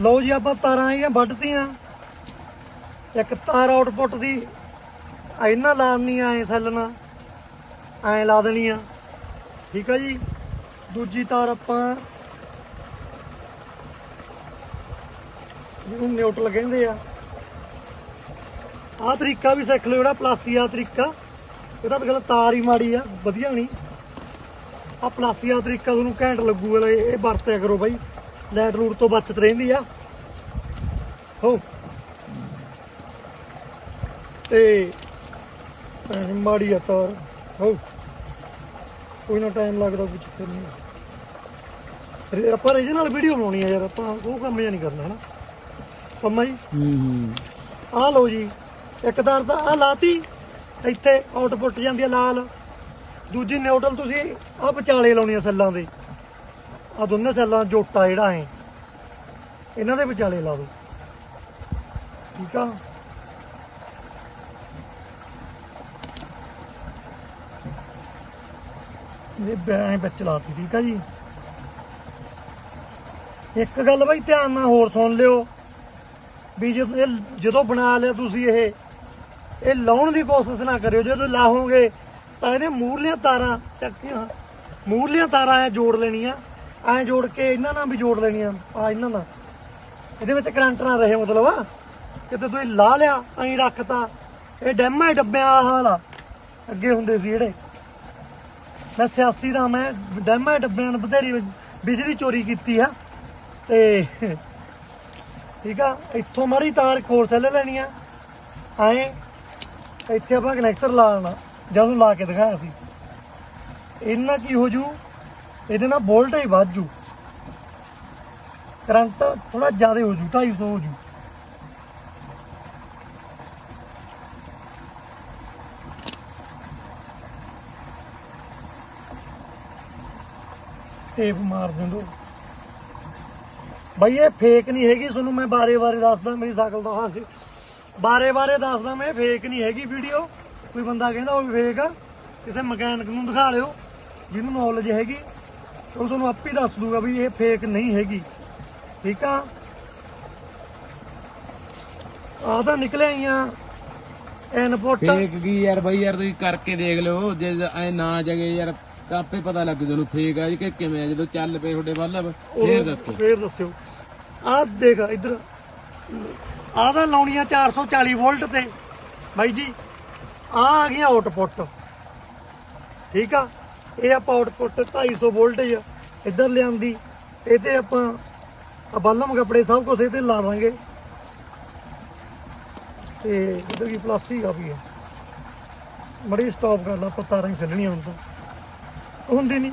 ਲਓ ਜੀ ਆਪਾਂ ਤਾਰਾਂ ਆਈਆਂ, ਵੱਢਤੀਆਂ। ਇੱਕ ਤਾਰ ਆਊਟਪੁੱਟ ਦੀ। ਇਹਨਾਂ ਲਾਉਣੀ ਐ ਸੈੱਲ ਨਾਲ ਐ ਲਾ ਦੇਣੀ ਆ ਠੀਕ ਆ ਜੀ? ਦੂਜੀ ਤਾਰ ਆਪਾਂ ਜਿਹਨੂੰ ਨਿਊਟਰਲ ਕਹਿੰਦੇ ਆ। ਆਹ ਤਰੀਕਾ ਵੀ ਸਿੱਖ ਲਓ ਜਿਹੜਾ ਪਲਾਸੀ ਆ ਤਰੀਕਾ। ਇਹਦਾ ਗੱਲ ਤਾਰ ਹੀ ਮਾੜੀ ਆ, ਵਧੀਆ ਨਹੀਂ। ਆ ਪਲਾਸੀ ਆ ਤਰੀਕਾ ਤੁਹਾਨੂੰ ਘੈਂਟ ਲੱਗੂਗਾ ਇਹ ਇਹ ਵਰਤਿਆ ਕਰੋ ਬਾਈ। ਲਾਈਟ ਰੂਟ ਤੋਂ ਬਚਤ ਰਹਿੰਦੀ ਆ। ਹੋ। ਤੇ ਮਾੜੀ ਆ ਤਾਰ। ਹੋ। ਕੋਈ ਨਾ ਟਾਈਮ ਲੱਗਦਾ ਕੋਈ ਚੱਕਰ ਨਹੀਂ। ਫਿਰ ਆਪਾਂ ਇਹਦੇ ਨਾਲ ਵੀਡੀਓ ਬਣਾਉਣੀ ਆ ਯਾਰ ਆਪਾਂ ਉਹ ਕੰਮ ਜਿਹਾ ਨਹੀਂ ਕਰਨਾ ਹਨਾ? ਪੰਮਾ ਜੀ? ਹੂੰ ਹੂੰ। ਆਹ ਲਓ ਜੀ ਇੱਕ ਤਾਰ ਤਾਂ ਆਹ ਲਾਤੀ ਇੱਥੇ ਆਊਟਪੁੱਟ ਜਾਂਦੀ ਆ ਲਾਲ। ਦੂਜੀ ਨਿਊਟਰਲ ਤੁਸੀਂ ਆਹ ਵਿਚਾਲੇ ਲਾਉਣੀ ਆ ਸੈੱਲਾਂ ਦੇ। ਆ ਦੋਨੇ ਸੈੱਲਾਂ ਦਾ ਜੋਟਾ ਜਿਹੜਾ ਹੈ ਇਹਨਾਂ ਦੇ ਵਿਚਾਲੇ ਲਾ ਦਿਓ ਠੀਕ ਆ? ਇਹ ਬੈਂ ਵਿੱਚ ਲਾਤੀ, ਠੀਕ ਆ ਜੀ? ਇੱਕ ਗੱਲ ਬਾਈ ਧਿਆਨ ਨਾਲ ਹੋਰ ਸੁਣ ਲਿਓ, ਵੀ ਜਦੋਂ ਇਹ ਜਦੋਂ ਬਣਾ ਲਿਆ ਤੁਸੀਂ ਇਹ ਇਹ ਲਾਉਣ ਦੀ ਕੋਸ਼ਿਸ਼ ਨਾ ਕਰਿਓ। ਜਦੋਂ ਲਾਹੋਗੇ ਤਾਂ ਇਹਦੇ ਮੂਰਲੀਆਂ ਤਾਰਾਂ ਚੱਕੀਆਂ, ਮੂਰਲੀਆਂ ਤਾਰਾਂ ਐ ਜੋੜ ਲੈਣੀਆਂ। ਐ ਜੋੜ ਕੇ ਇਹਨਾਂ ਨਾਲ ਵੀ ਜੋੜ ਲੈਣੀਆਂ ਆ ਇਹਨਾਂ ਨਾਲ। ਇਹਦੇ ਵਿੱਚ ਕਰੰਟ ਨਾ ਰਹੇ ਮਤਲਬ ਆ। ਕਿਤੇ ਤੁਸੀਂ ਲਾ ਲਿਆ, ਐਂ ਰੱਖਤਾ। ਇਹ ਡੈਮਾਂ ਡੱਬਿਆਂ ਆ ਹਾਲ ਆ। ਅੱਗੇ ਹੁੰਦੇ ਸੀ ਜਿਹੜੇ। ਮੈਂ ਸਿਆਸੀ ਦਾ, ਮੈਂ ਡੈਮਾਂ ਡੱਬਿਆਂ ਨੂੰ ਬਥੇਰੀ ਬਿਜਲੀ ਚੋਰੀ ਕੀਤੀ ਆ। ਤੇ ਠੀਕ ਆ, ਇੱਥੋਂ ਮਾੜੀ ਤਾਰ ਕੋਲ ਸੈੱਲ ਲੈਣੀ ਆ। ਐਂ ਇੱਥੇ ਆਪਾਂ ਕਨੈਕਟਰ ਲਾਣਾ, ਜਦੋਂ ਲਾ ਕੇ ਦਿਖਾਇਆ ਸੀ। ਇਹਨਾਂ ਕੀ ਹੋ ਜੂ? ਇਹਦੇ ਨਾਲ ਵੋਲਟੇਜ ਵੱਧ ਜੂ। ਕਰੰਟ ਥੋੜਾ ਜ਼ਿਆਦਾ ਹੋ ਜੂ 250 ਹੋ ਜੂ। ਟੇਪ ਮਾਰ ਦਿੰਦੋ। ਬਈ ਇਹ ਫੇਕ ਨਹੀਂ ਹੈਗੀ, ਤੁਹਾਨੂੰ ਮੈਂ ਬਾਰੇ-ਬਾਰੇ ਦੱਸਦਾ, ਮੇਰੀ ਸਾਈਕਲ ਦਾ ਹਾਲ। ਬਾਰੇ-ਬਾਰੇ ਦੱਸਦਾ ਮੈਂ ਫੇਕ ਨਹੀਂ ਹੈਗੀ ਵੀਡੀਓ ਕੋਈ ਬੰਦਾ ਕਹਿੰਦਾ ਉਹ ਵੀ ਫੇਕ ਆ। ਕਿਸੇ ਮਕੈਨਿਕ ਨੂੰ ਦਿਖਾ ਲਿਓ, ਜਿਹਨੂੰ ਨੌਲੇਜ ਹੈਗੀ। ਉਹ ਤੁਹਾਨੂੰ ਆਪੇ ਦੱਸ ਦੂਗਾ ਵੀ ਇਹ ਫੇਕ ਨਹੀਂ ਹੈਗੀ। ਠੀਕ ਆ? ਆ ਤਾਂ ਨਿਕਲਿਆ ਹੀ ਆ। ਇਨਪੁੱਟ ਫੇਕ ਕੀ ਯਾਰ ਬਈ ਯਾਰ ਤੁਸੀਂ ਕਰਕੇ ਦੇਖ ਲਿਓ। ਜੇ ਐ ਨਾ ਜਗੇ ਯਾਰ ਤਾਂ ਆਪੇ ਪਤਾ ਲੱਗ ਜਾਨੂੰ ਫੇਕ ਆ ਜੀ ਕਿ ਕਿਵੇਂ ਆ। ਜਦੋਂ ਚੱਲ ਪਏ ਤੁਹਾਡੇ ਵੱਲ ਫੇਰ ਦੱਸੋ। ਫੇਰ ਦੱਸਿਓ। ਆਹ ਦੇਖ ਇੱਧਰ। ਆਹ ਤਾਂ ਲਾਉਣੀ ਆ 440 ਵੋਲਟ ਤੇ। ਬਾਈ ਜੀ ਆਹ ਆ ਗਈਆਂ ਆਊਟਪੁੱਟ ਠੀਕ ਆ? ਇਹ ਆਪਾਂ ਆਊਟਪੁੱਟ 250 ਵੋਲਟੇਜ ਇੱਧਰ ਲਿਆਂਦੀ, ਇਹ ਤੇ ਆਪਾਂ ਬਾਲਮ ਕੱਪੜੇ ਸਭ ਕੁਝ ਇਹ ਤੇ ਲਾ ਲਾਂਗੇ ਤੇ ਇੱਧਰ ਕੀ ਪਲਾਸਟਿਕ ਆ। ਵੀ ਹੈ ਮੜੀ ਸਟਾਪ ਕਰ ਲਾ, ਆਪਾਂ ਤਾਰਾਂ ਹੀ ਛੱਡਣੀਆਂ ਹੁਣ ਤਾਂ। ਹੁੰਦੀ ਨਹੀਂ